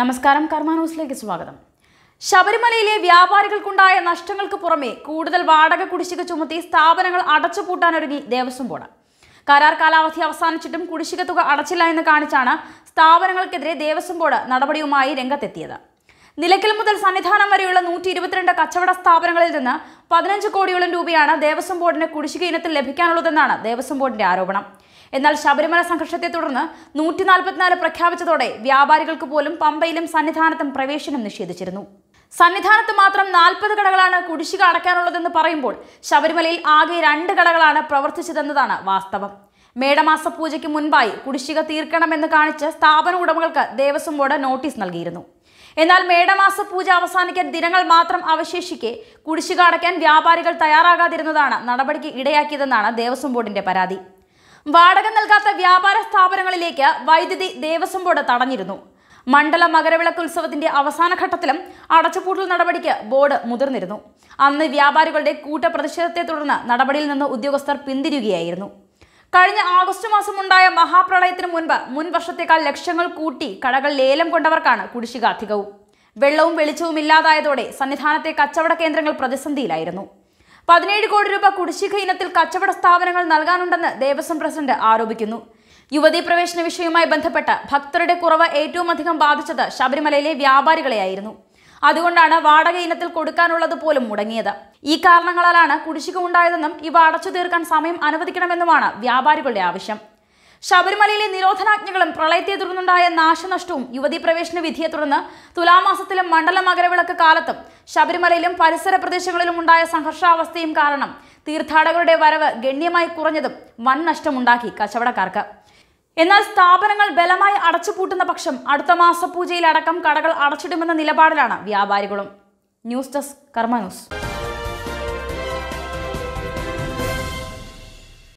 നമസ്കാരം കർമ്മ ന്യൂസിലേക്ക് സ്വാഗതം. ശബരിമലയിലെ വ്യാപാരികൾക്കുണ്ടായ നഷ്ടങ്ങൾക്ക് പുറമെ കൂടുതൽ വാടക കുടിശ്ശിക ചുമത്തി സ്ഥാപനങ്ങൾ അടച്ചുപൂട്ടാനൊരുങ്ങി ദേവസ്വം ബോർഡ്. കരാർ കാലാവധി അവസാനിച്ചിട്ടും കുടിശ്ശിക തുക അടച്ചില്ല എന്ന് കാണിച്ചാണ് സ്ഥാപനങ്ങൾക്കെതിരെ ദേവസ്വം ബോർഡ് നടപടിയുമായി രംഗത്തെത്തിയത്. നിലയ്ക്കൽ മുതൽ സന്നിധാനം വരെയുള്ള നൂറ്റി ഇരുപത്തിരണ്ട് കച്ചവട സ്ഥാപനങ്ങളിൽ നിന്ന് പതിനഞ്ച് കോടിയോളം രൂപയാണ് ദേവസ്വം ബോർഡിന് കുടിശ്ശിക ഇനത്തിൽ ലഭിക്കാനുള്ളതെന്നാണ് ദേവസ്വം ബോർഡിന്റെ ആരോപണം. എന്നാൽ ശബരിമല സംഘർഷത്തെ തുടർന്ന് നൂറ്റി നാൽപ്പത്തിനാല് പ്രഖ്യാപിച്ചതോടെ വ്യാപാരികൾക്ക് പോലും പമ്പയിലും സന്നിധാനത്തും പ്രവേശനം നിഷേധിച്ചിരുന്നു. സന്നിധാനത്ത് മാത്രം നാൽപ്പത് കടകളാണ് കുടിശ്ശിക അടയ്ക്കാനുള്ളതെന്ന് പറയുമ്പോൾ ശബരിമലയിൽ ആകെ രണ്ട് കടകളാണ് പ്രവർത്തിച്ചതെന്നതാണ് വാസ്തവം. മേടമാസ പൂജയ്ക്ക് മുൻപായി കുടിശ്ശിക തീർക്കണമെന്ന് കാണിച്ച് സ്ഥാപന ഉടമകൾക്ക് ദേവസ്വം ബോർഡ് നോട്ടീസ് നൽകിയിരുന്നു. എന്നാൽ മേടമാസ പൂജ അവസാനിക്കാൻ ദിനങ്ങൾ മാത്രം അവശേഷിക്കെ കുടിശ്ശിക അടയ്ക്കാൻ വ്യാപാരികൾ തയ്യാറാകാതിരുന്നതാണ് നടപടിക്ക് ഇടയാക്കിയതെന്നാണ് ദേവസ്വം ബോർഡിന്റെ പരാതി. വാടക നൽകാത്ത വ്യാപാര സ്ഥാപനങ്ങളിലേക്ക് വൈദ്യുതി ദേവസ്വം ബോർഡ് തടഞ്ഞിരുന്നു. മണ്ഡല മകരവിളക്ക് ഉത്സവത്തിന്റെ അവസാന ഘട്ടത്തിലും അടച്ചുപൂട്ടൽ നടപടിക്ക് ബോർഡ് മുതിർന്നിരുന്നു. അന്ന് വ്യാപാരികളുടെ കൂട്ടപ്രതിഷേധത്തെ തുടർന്ന് നടപടിയിൽ നിന്ന് ഉദ്യോഗസ്ഥർ പിന്തിരിയുകയായിരുന്നു. കഴിഞ്ഞ ആഗസ്റ്റ് മാസം ഉണ്ടായ മഹാപ്രളയത്തിന് മുൻപ് മുൻ വർഷത്തേക്കാൾ ലക്ഷങ്ങൾ കൂട്ടി കടകൾ ലേലം കൊണ്ടവർക്കാണ് കുടിശ്ശിക അധികവും. വെള്ളവും വെളിച്ചവും ഇല്ലാതായതോടെ സന്നിധാനത്തെ കച്ചവട കേന്ദ്രങ്ങൾ പ്രതിസന്ധിയിലായിരുന്നു. പതിനേഴ് കോടി രൂപ കുടിശ്ശിക ഇനത്തിൽ കച്ചവട സ്ഥാപനങ്ങൾ നൽകാനുണ്ടെന്ന് ദേവസ്വം പ്രസിഡന്റ് ആരോപിക്കുന്നു. യുവതീ പ്രവേശന വിഷയവുമായി ബന്ധപ്പെട്ട ഭക്തരുടെ കുറവ് ഏറ്റവും അധികം ബാധിച്ചത് ശബരിമലയിലെ വ്യാപാരികളെയായിരുന്നു. അതുകൊണ്ടാണ് വാടക ഇനത്തിൽ കൊടുക്കാനുള്ളത് പോലും മുടങ്ങിയത്. ഈ കാരണങ്ങളാലാണ് കുടിശ്ശിക ഉണ്ടായതെന്നും ഇവ അടച്ചു തീർക്കാൻ സമയം അനുവദിക്കണമെന്നുമാണ് വ്യാപാരികളുടെ ആവശ്യം. ശബരിമലയിലെ നിരോധനാജ്ഞകളും പ്രളയത്തെ തുടർന്നുണ്ടായ നാശനഷ്ടവും യുവതി പ്രവേശന വിധിയെ തുടർന്ന് തുലാമാസത്തിലും മണ്ഡല മകരവിളക്ക് കാലത്തും ശബരിമലയിലും പരിസര പ്രദേശങ്ങളിലും ഉണ്ടായ സംഘർഷാവസ്ഥയും കാരണം തീർത്ഥാടകരുടെ വരവ് ഗണ്യമായി കുറഞ്ഞതും വൻ നഷ്ടമുണ്ടാക്കി കച്ചവടക്കാർക്ക്. എന്നാൽ സ്ഥാപനങ്ങൾ ബലമായി അടച്ചുപൂട്ടുന്ന പക്ഷം അടുത്ത മാസപൂജയിലടക്കം കടകൾ അടച്ചിടുമെന്ന നിലപാടിലാണ് വ്യാപാരികളും. News desk Karma news.